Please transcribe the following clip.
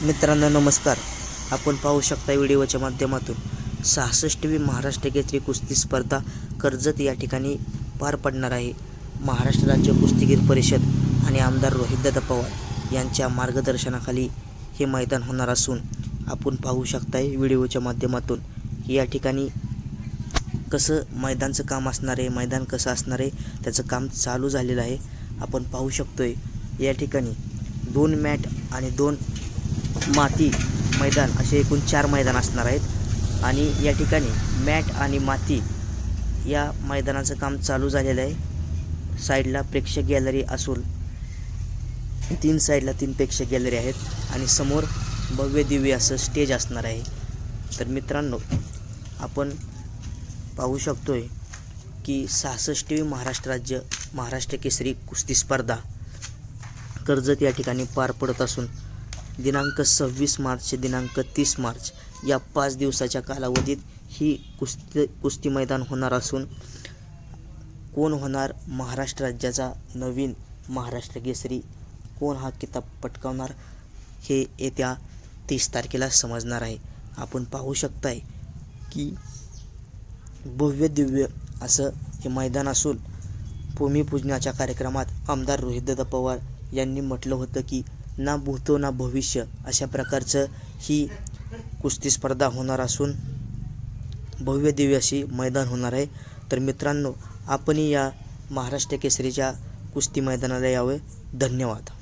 मित्रांनो नमस्कार. आपण पाहू शकता व्हिडिओच्या माध्यमातून सहासष्टवी महाराष्ट्र केसरी कुस्ती स्पर्धा कर्जत या ठिकाणी पार पडणार आहे. महाराष्ट्र राज्य कुस्तीगीर परिषद आणि आमदार रोहितदादा पवार यांच्या मार्गदर्शनाखाली हे मैदान होणार असून आपण पाहू शकताय व्हिडिओच्या माध्यमातून या ठिकाणी कसं मैदानचं काम असणार आहे मैदान कसं असणार आहे त्याचं काम चालू झालेलं आहे. आपण पाहू शकतोय या ठिकाणी दोन मॅट आणि दोन माती मैदान असे एकूण चार मैदान असणार आहेत. आणि या ठिकाणी मॅट आणि माती या मैदानाचं काम चालू झालेलं आहे. साईडला प्रेक्षक गॅलरी असून तीन साईडला तीन प्रेक्षक गॅलरी आहेत आणि समोर भव्य दिव्य असं स्टेज असणार आहे. तर मित्रांनो आपण पाहू शकतो आहे की सहासष्टवी महाराष्ट्र राज्य महाराष्ट्र केसरी कुस्ती स्पर्धा कर्जत या ठिकाणी पार पडत असून दिनांक सव्वीस मार्च दिनांक तीस मार्च या पाच दिवसाच्या कालावधीत ही कुस्ती कुस्ती मैदान होणार असून कोण होणार महाराष्ट्र राज्याचा नवीन महाराष्ट्र केसरी? कोण हा किताब पटकावणार हे येत्या तीस तारखेला समजणार आहे. आपण पाहू शकताय की भव्य दिव्य असं हे मैदान असून भूमिपूजनाच्या कार्यक्रमात आमदार रोहितदादा पवार यांनी म्हटलं होतं की ना भूतो ना भविष्य अशा प्रकारचं ही कुस्ती स्पर्धा होणार असून भव्य दिव्य अशी मैदान होणार आहे. तर मित्रांनो आपणही या महाराष्ट्र केसरीच्या कुस्ती मैदानाला यावे. धन्यवाद.